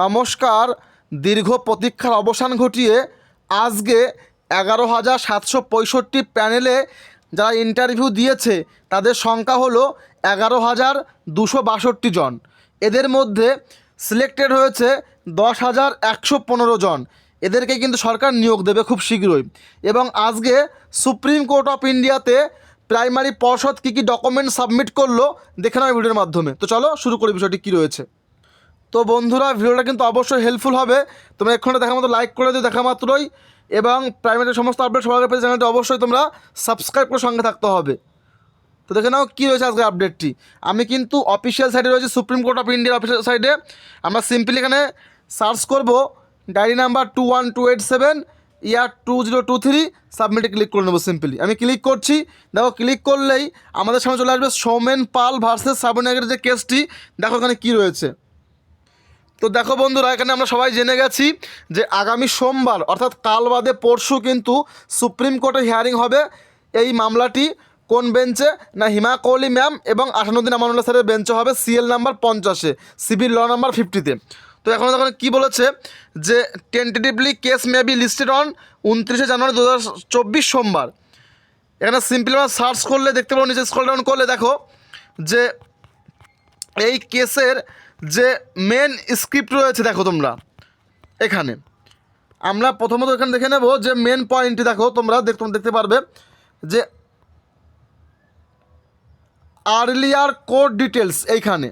নমস্কার। দীর্ঘ প্রতীক্ষার অবসান ঘটিয়ে আজকে এগারো হাজার সাতশো পঁয়ষট্টি প্যানেলে যারা ইন্টারভিউ দিয়েছে, তাদের সংখ্যা হলো এগারো হাজার দুশো বাষট্টি জন। এদের মধ্যে সিলেক্টেড হয়েছে দশ হাজার একশো পনেরো জন। এদেরকে কিন্তু সরকার নিয়োগ দেবে খুব শীঘ্রই। এবং আজকে সুপ্রিম কোর্ট অফ ইন্ডিয়াতে প্রাইমারি পর্ষদ কী কী ডকুমেন্ট সাবমিট করল, দেখে নেওয়া ভিডিওর মাধ্যমে। তো চলো শুরু করি বিষয়টি, কী রয়েছে। তো বন্ধুরা, ভিডিওটা কিন্তু অবশ্যই হেল্পফুল হবে। তোমরা এক্ষুনি দেখা মতো লাইক করে দিও, দেখা মাত্রই। এবং প্রাইমারি সমস্ত আপডেট সবার পেয়ে চ্যানেলটি অবশ্যই তোমরা সাবস্ক্রাইব করে সঙ্গে থাকতে হবে। তো দেখে নাও কী রয়েছে আজকের আপডেটটি আমি কিন্তু অফিসিয়াল সাইডে রয়েছে সুপ্রিম কোর্ট অফ ইন্ডিয়ার অফিসিয়াল সাইডে আমরা সিম্পলি এখানে সার্চ করব diary number two one two eight seven year two zero two three সাবমিটে ক্লিক করে নেব সিম্পলি আমি ক্লিক করছি, দেখো ক্লিক করলেই আমাদের সামনে চলে আসবে সৌমেন পাল ভার্সেস সাবনাগের যে কেসটি দেখো এখানে কী রয়েছে। তো দেখো বন্ধুরা, এখানে আমরা সবাই জেনে গেছি যে আগামী সোমবার, অর্থাৎ কাল বাদে পরশু কিন্তু সুপ্রিম কোর্টে হিয়ারিং হবে এই মামলাটি। কোন বেঞ্চে? না, হিমা কোহলি ম্যাম এবং আসানুদ্দিন আমানুল্লাহ স্যারের বেঞ্চে হবে সিএল নাম্বার পঞ্চাশে সিভিল ল নাম্বার ফিফটিতে তো এখন দেখুন কী বলেছে যে tentatively case may be listed on উনত্রিশে জানুয়ারি দু সোমবার। এখানে সিম্পলি আমরা সার্চ করলে, দেখতে পাবো নিচে স্ক্রল ডাউন করলে দেখো যে, এই কেসের যে মেন স্ক্রিপ্ট রয়েছে, দেখো তোমরা। এখানে। আমরা প্রথমত এখানে দেখে নেব যে মেন পয়েন্টটি দেখো, তোমরা দেখ তোমরা দেখতে পারবে যে আর্লিয়ার কোড ডিটেলস এইখানে।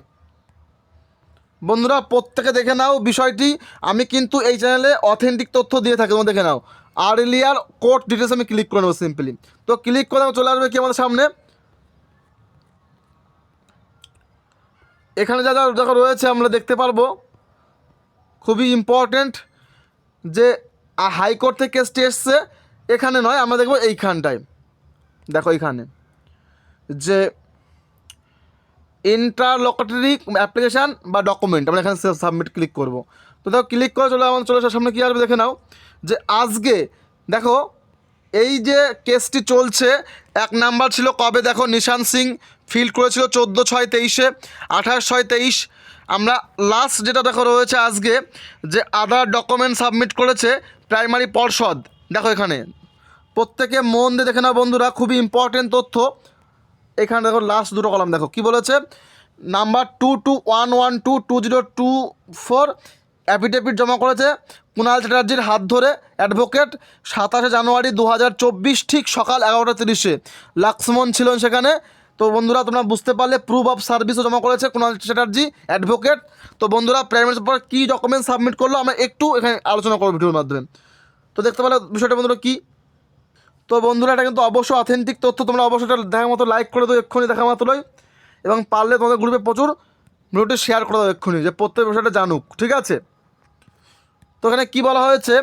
বন্ধুরা, প্রত্যেকে দেখে নাও বিষয়টি। আমি কিন্তু এই চ্যানেলে অথেন্টিক তথ্য দিয়ে থাকি, তোমরা দেখে নাও। আর্লিয়ার কোড ডিটেলস আমি ক্লিক করে নেব সিম্পলি তো ক্লিক করে চলে আসবে কি আমাদের সামনে? এখানে যা যা যা রয়েছে, আমরা দেখতে পারব। খুবই ইম্পর্ট্যান্ট যে হাইকোর্ট থেকে কেসটি এসছে, এখানে নয়, আমরা দেখব এইখানটায়। দেখো এইখানে। যে ইন্টারলোকেটরি অ্যাপ্লিকেশান বা ডকুমেন্ট আমরা এখানে সাবমিট ক্লিক করব। তো দেখো ক্লিক করে চলে আমার চলে আসার সামনে কী আসবে, দেখে নাও। যে, আজকে, দেখো এই যে কেসটি চলছে, এক নাম্বার ছিল কবে দেখো নিশান সিং ফিল্ড করেছিল চোদ্দ ছয় তেইশে, আঠাশ ছয় তেইশ। আমরা লাস্ট যেটা দেখো রয়েছে আজকে, যে আধার ডকুমেন্ট সাবমিট করেছে প্রাইমারি পর্ষদ। দেখো এখানে। প্রত্যেকে মন দিয়ে দেখে না বন্ধুরা, খুবই ইম্পর্টেন্ট তথ্য। এখানে দেখো লাস্ট দুটো কলাম দেখো। কি বলেছে? Number two two one one two two zero two four affidavit জমা করেছে কুণাল চ্যাটার্জির হাত ধরে অ্যাডভোকেট সাতাশে জানুয়ারি দু হাজার চব্বিশ ঠিক সকাল এগারোটা তিরিশে। লাক্সমন ছিলেন সেখানে। তো বন্ধুরা, তোমরা বুঝতে পারলে প্রুফ অফ সার্ভিসও জমা করেছে কুণাল চ্যাটার্জি, অ্যাডভোকেট। তো বন্ধুরা প্রাইমারি পর কী ডকুমেন্ট সাবমিট করল আমরা একটু এখানে আলোচনা করব ভিডিওর মাধ্যমে। তো দেখতে পারলে বিষয়টা বন্ধুরা কী? তো বন্ধুরা, এটা কিন্তু অবশ্যই অথেন্টিক তথ্য, তোমরা অবশ্যই দেখার মতো লাইক করে দাও, এক্ষুনি দেখা মাত্রই এবং পারলে তোমাদের গ্রুপে প্রচুর ভিডিওটি শেয়ার করে দাও এক্ষুনি যে প্রত্যেক বিষয়টা জানুক, ঠিক আছে? তো এখানে কী বলা হয়েছে?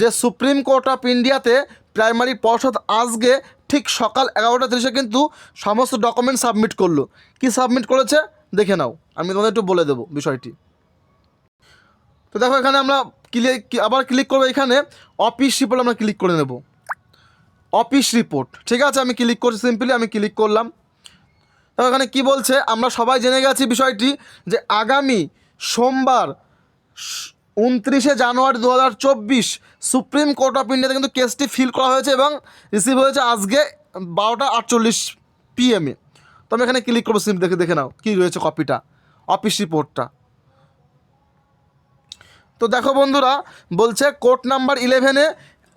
যে সুপ্রিম কোর্ট অফ ইন্ডিয়াতে প্রাইমারি পর্ষদ আজকে ঠিক সকাল এগারোটা তিরিশে কিন্তু সমস্ত ডকুমেন্ট সাবমিট করল। কি সাবমিট করেছে? দেখে নাও, আমি তোমাদের একটু বলে দেবো বিষয়টি। তো দেখো এখানে আমরা ক্লিক আবার ক্লিক করব এখানে অফিস রিপোর্ট আমরা ক্লিক করে নেব। অফিস রিপোর্ট ঠিক আছে? আমি ক্লিক করছি সিম্পলি আমি ক্লিক করলাম। তো এখানে কি বলছে? আমরা সবাই জেনে গেছি বিষয়টি যে আগামী সোমবার উনত্রিশে জানুয়ারি দু হাজার চব্বিশ সুপ্রিম কোর্ট অফ ইন্ডিয়াতে কিন্তু কেসটি ফিল করা হয়েছে এবং রিসিভ হয়েছে আজকে বারোটা আটচল্লিশ পিএমে তো আমি এখানে ক্লিক করব সিম দেখে দেখে নাও কী রয়েছে কপিটা অফিস রিপোর্টটা তো দেখো বন্ধুরা, বলছে কোর্ট নাম্বার ইলেভেনে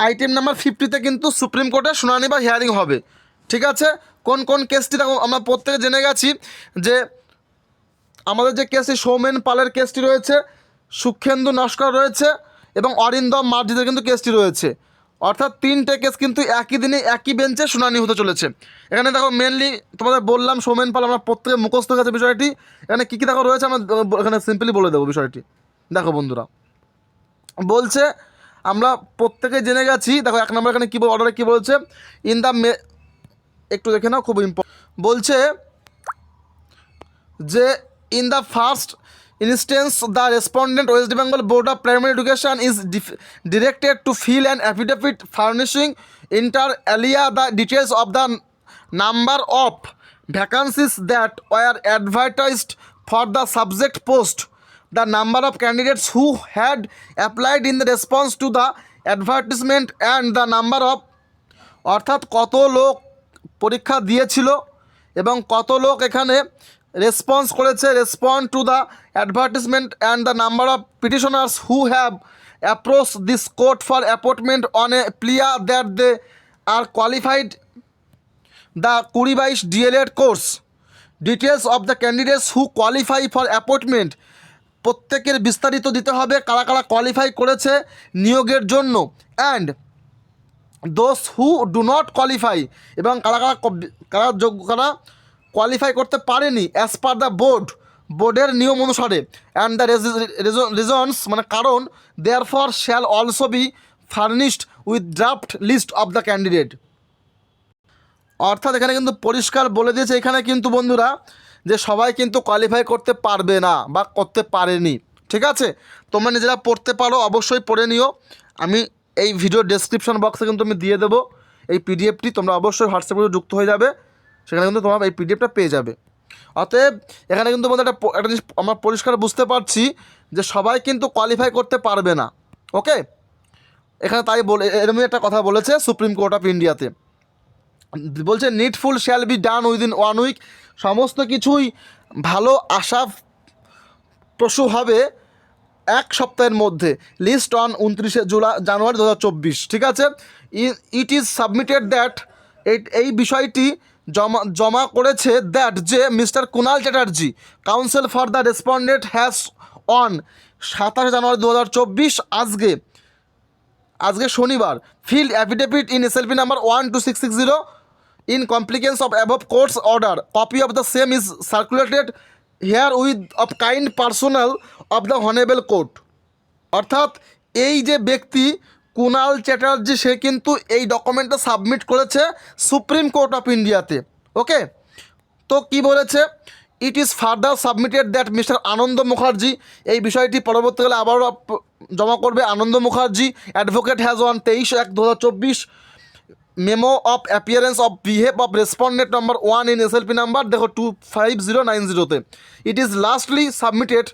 আইটেম নাম্বার ফিফটিতে কিন্তু সুপ্রিম কোর্টে শুনানি বা হিয়ারিং হবে। ঠিক আছে? কোন কোন কেসটি দেখো আমরা প্রত্যেকে জেনে গেছি যে আমাদের যে কেসটি, সৌমেন পালের কেসটি রয়েছে, সুখেন্দু নস্কর রয়েছে এবং অরিন্দম মার্জিদের কিন্তু কেসটি রয়েছে। অর্থাৎ তিনটে কেস কিন্তু একই দিনে একই বেঞ্চে শুনানি হতে চলেছে। এখানে দেখো মেনলি তোমাদের বললাম সৌমেন পাল, আমরা প্রত্যেকে মুখস্থ গেছে বিষয়টি। এখানে কী কী দেখো রয়েছে আমরা এখানে সিম্পলি বলে দেবো বিষয়টি। দেখো বন্ধুরা, বলছে, আমরা প্রত্যেকে জেনে গেছি, দেখো এক নম্বর এখানে কী অর্ডারে কী বলছে ইন দ্য একটু দেখে নাও, খুব ইম্পর্টেন্ট বলছে যে in the first instance the respondent West Bengal board of primary education is directed to file an affidavit furnishing inter alia the details of the number of vacancies that were advertised for the subject post the number of candidates who had applied in the response to the advertisement and the number of অর্থাৎ কত লোক পরীক্ষা দিয়েছিল এবং কত লোক এখানে response করেছে respond to the advertisement and the number of petitioners who have approach this court for appointment on a plea that they are qualified the কুড়ি বাইশ DElEd course details of the candidates who qualify for appointment প্রত্যেকের বিস্তারিত দিতে হবে, কারা কারা qualify করেছে নিয়োগের জন্য। And those who do not qualify এবং কারা কারা কারা যোগ্য, কারা কোয়ালিফাই করতে পারেনি অ্যাজ পার দ্য বোর্ড বোর্ডের নিয়ম অনুসারে অ্যান্ড দ্য রিজনস মানে কারণ there for shall also be furnished with draft list of the candidate অর্থাৎ এখানে কিন্তু পরিষ্কার বলে দিয়েছে এখানে কিন্তু বন্ধুরা, যে সবাই কিন্তু কোয়ালিফাই করতে পারবে না, বা করতে পারেনি। ঠিক আছে? তোমরা নিজেরা পড়তে পারো, অবশ্যই পড়ে নিও। আমি এই ভিডিও ডেসক্রিপশন বক্সে কিন্তু আমি দিয়ে দেবো। এই পিডিএফটি তোমরা অবশ্যই হোয়াটসঅ্যাপ হোয়াটসঅ্যাপে যুক্ত হয়ে যাবে। সেখানে কিন্তু তোমরা এই পিডিএফটা পেয়ে যাবে। অতএব এখানে কিন্তু বন্ধু একটা একটা জিনিস আমরা পরিষ্কার বুঝতে পারছি যে সবাই কিন্তু কোয়ালিফাই করতে পারবে না। ওকে এখানে তাই বলে এরকমই একটা কথা বলেছে সুপ্রিম কোর্ট অফ ইন্ডিয়াতে বলছে needful shall be done within one week সমস্ত কিছুই ভালো আশা প্রসূ হবে। এক সপ্তাহের মধ্যে লিস্ট অন উনত্রিশে জুলাই জানুয়ারি দু হাজার চব্বিশ, ঠিক আছে? ইট ইজ সাবমিটেড দ্যাট এই বিষয়টি জমা জমা করেছে দ্যাট যে mister Kunal Chatterjee counsel for the respondent has on সাতাশে জানুয়ারি দু হাজার চব্বিশ, আজকে আজকে শনিবার filed affidavit in S L P number one two six six zero in compliance of above courts order copy of the same is circulated herewith of kind perusal of the honourable court অর্থাৎ এই যে ব্যক্তি, কুনাল চ্যাটার্জি, সে কিন্তু এই ডকুমেন্টটা submit করেছে supreme court of ইন্ডিয়াতে ওকে তো কি বলেছে? It is further submitted that mister Anand Mukherjee এই বিষয়টি পরবর্তীকালে আবারও জমা করবে। Anand Mukherjee advocate has one তেইশ এক দু memo of appearance of behalf of respondent number one in S L P number দেখো টু ফাইভ জিরো নাইন জিরোতে it is lastly submitted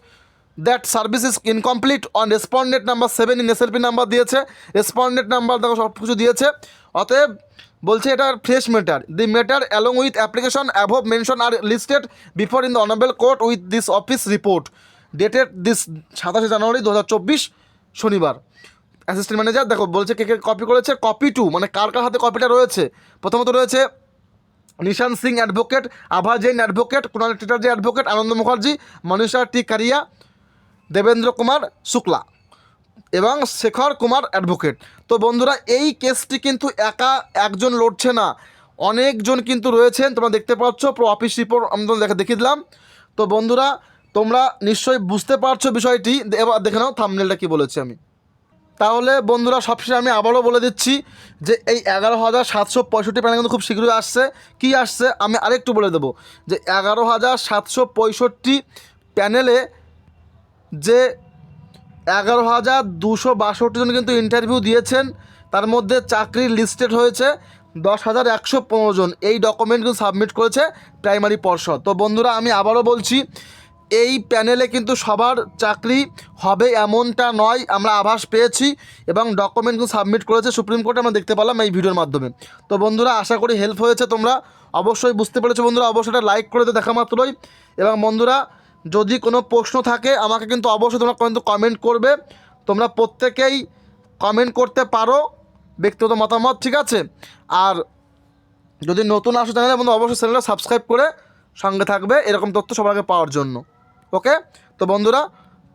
that service is incomplete on respondent number seven in S L P number দিয়েছে। Respondent number দেখো সব কিছু দিয়েছে। অতএব বলছে এটা fresh matter the matter along with application above mention are listed before in the honourable court with this office report dated this সাতাশে জানুয়ারি দু হাজার চব্বিশ শনিবার। অ্যাসিস্ট্যান্ট ম্যানেজার দেখো বলছে কে কে কপি করেছে। কপি টু মানে কার কার হাতে কপিটা রয়েছে? প্রথমত রয়েছে Nishan Singh advocate Abha Jain advocate Kunal Chatterjee advocate Anand Mukherjee, Manisha T Kariya Devendra Kumar Shukla এবং শেখর কুমার অ্যাডভোকেট তো বন্ধুরা, এই কেসটি কিন্তু একা একজন লড়ছে না। অনেকজন কিন্তু রয়েছেন, তোমরা দেখতে পাচ্ছ, পুরো অফিস রিপোর্ট আমি তোমাদের দেখে দেখিয়ে দিলাম। তো বন্ধুরা, তোমরা নিশ্চয়ই বুঝতে পারছ বিষয়টি। এবার দেখে নাও থামনেলটা কী বলেছি আমি। তাহলে বন্ধুরা, সবশেষে আমি আবারও বলে দিচ্ছি যে এই এগারো হাজার সাতশো পঁয়ষট্টি প্যানেল কিন্তু খুব শীঘ্রই আসছে। কি আসছে? আমি আরেকটু বলে দেবো যে এগারো হাজার সাতশো পঁয়ষট্টি প্যানেলে যে এগারো হাজার দুশো বাষট্টি জন কিন্তু ইন্টারভিউ দিয়েছেন, তার মধ্যে চাকরি লিস্টেড হয়েছে দশ হাজার একশো পনেরো জন। এই ডকুমেন্ট কিন্তু সাবমিট করেছে প্রাইমারি পর্ষদ। তো বন্ধুরা, আমি আবারও বলছি, এই প্যানেলে কিন্তু সবার চাকরি হবে এমনটা নয়, আমরা আভাস পেয়েছি এবং ডকুমেন্ট কিন্তু সাবমিট করেছে সুপ্রিম কোর্টে, আমরা দেখতে পেলাম এই ভিডিওর মাধ্যমে। তো বন্ধুরা, আশা করি হেল্প হয়েছে তোমরা। অবশ্যই বুঝতে পেরেছ বন্ধুরা, অবশ্যই লাইক করে দিও দেখা মাত্রই। এবং বন্ধুরা যদি কোনো প্রশ্ন থাকে, আমাকে কিন্তু অবশ্যই তোমরা কিন্তু কমেন্ট করবে। তোমরা প্রত্যেকেই কমেন্ট করতে পারো, ব্যক্তিগত মতামত, ঠিক আছে? আর যদি নতুন আসো চ্যানেলে, বন্ধু, অবশ্যই চ্যানেলটা সাবস্ক্রাইব করে সঙ্গে থাকবে, এরকম তথ্য সবার আগে পাওয়ার জন্য। ওকে তো বন্ধুরা,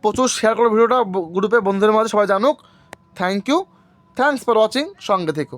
প্রচুর শেয়ার করো ভিডিওটা গ্রুপে বন্ধুদের মাঝে সবাই জানুক। Thank you thanks for watching সঙ্গে থেকো।